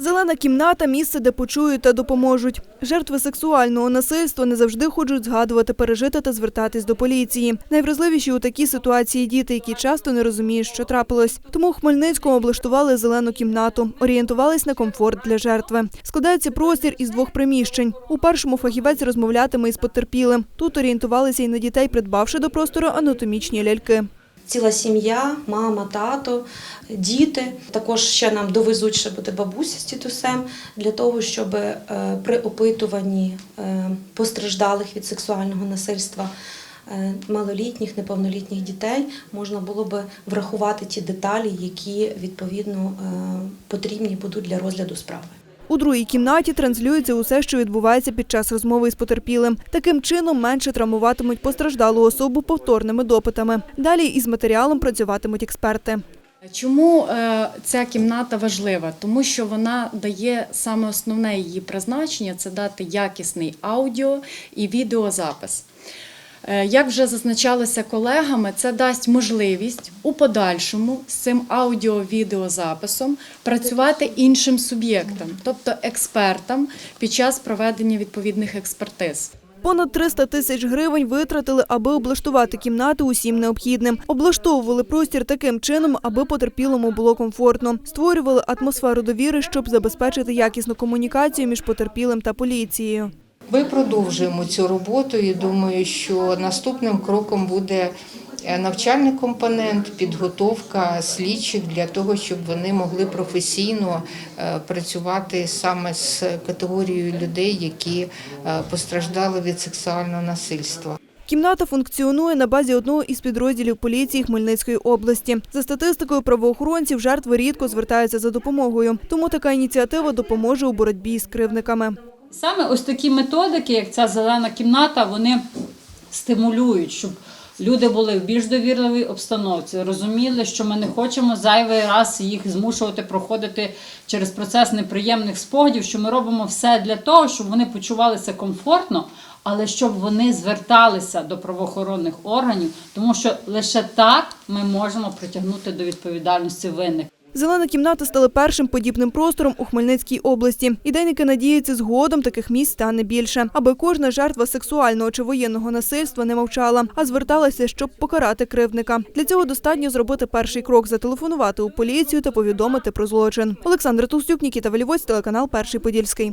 Зелена кімната місце, де почують та допоможуть. Жертви сексуального насильства не завжди хочуть згадувати пережити та звертатись до поліції. Найвразливіші у такій ситуації діти, які часто не розуміють, що трапилось. Тому у Хмельницькому облаштували зелену кімнату, орієнтувались на комфорт для жертви. Складається простір із двох приміщень. У першому фахівець розмовлятиме із потерпілим. Тут орієнтувалися і на дітей, придбавши до простору анатомічні ляльки. Ціла сім'я, мама, тато, діти. Також ще нам довезуть ще буде бабуся з тітусем для того, щоб е, при опитуванні е, постраждалих від сексуального насильства е, малолітніх, неповнолітніх дітей можна було би врахувати ті деталі, які відповідно потрібні будуть для розгляду справи. У другій кімнаті транслюється усе, що відбувається під час розмови із потерпілим. Таким чином менше травмуватимуть постраждалу особу повторними допитами. Далі із матеріалом працюватимуть експерти. Чому е, ця кімната важлива? Тому що вона дає саме основне її призначення це дати якісний аудіо і відеозапис. Е, Як вже зазначалося колегами, це дасть можливість у подальшому з цим аудіо-відеозаписом працювати іншим суб'єктам, тобто експертам, під час проведення відповідних експертиз. Понад 300 тисяч гривень витратили, аби облаштувати кімнати усім необхідним. Облаштовували простір таким чином, аби потерпілому було комфортно. Створювали атмосферу довіри, щоб забезпечити якісну комунікацію між потерпілим та поліцією. Ми продовжуємо цю роботу і думаю, що наступним кроком буде е, навчальний компонент, підготовка слідчих для того, щоб вони могли професійно е, працювати саме з категорією людей, які е, постраждали від сексуального насильства. Кімната функціонує на базі одного із підрозділів поліції Хмельницької області. За статистикою правоохоронців, жертви рідко звертаються за допомогою. Тому така ініціатива допоможе у боротьбі з кривдниками. Саме ось такі методики, як ця зелена кімната, вони стимулюють, щоб люди були в більш довірливій обстановці, розуміли, що ми не хочемо зайвий раз їх змушувати проходити через процес неприємних спогадів, що ми робимо все для того, щоб вони почувалися комфортно, але щоб вони зверталися до правоохоронних органів, тому що лише так ми можемо притягнути до відповідальності винних. Зелена кімната стала першим подібним простором у Хмельницькій області. Ідейники надіються, згодом таких місць стане більше, аби кожна жертва сексуального чи воєнного насильства не мовчала, а зверталася, щоб покарати кривдника. Для цього достатньо зробити перший крок, зателефонувати у поліцію та повідомити про злочин. Олександр Толстюк, Нікіта Валівоць, телеканал Перший Подільський.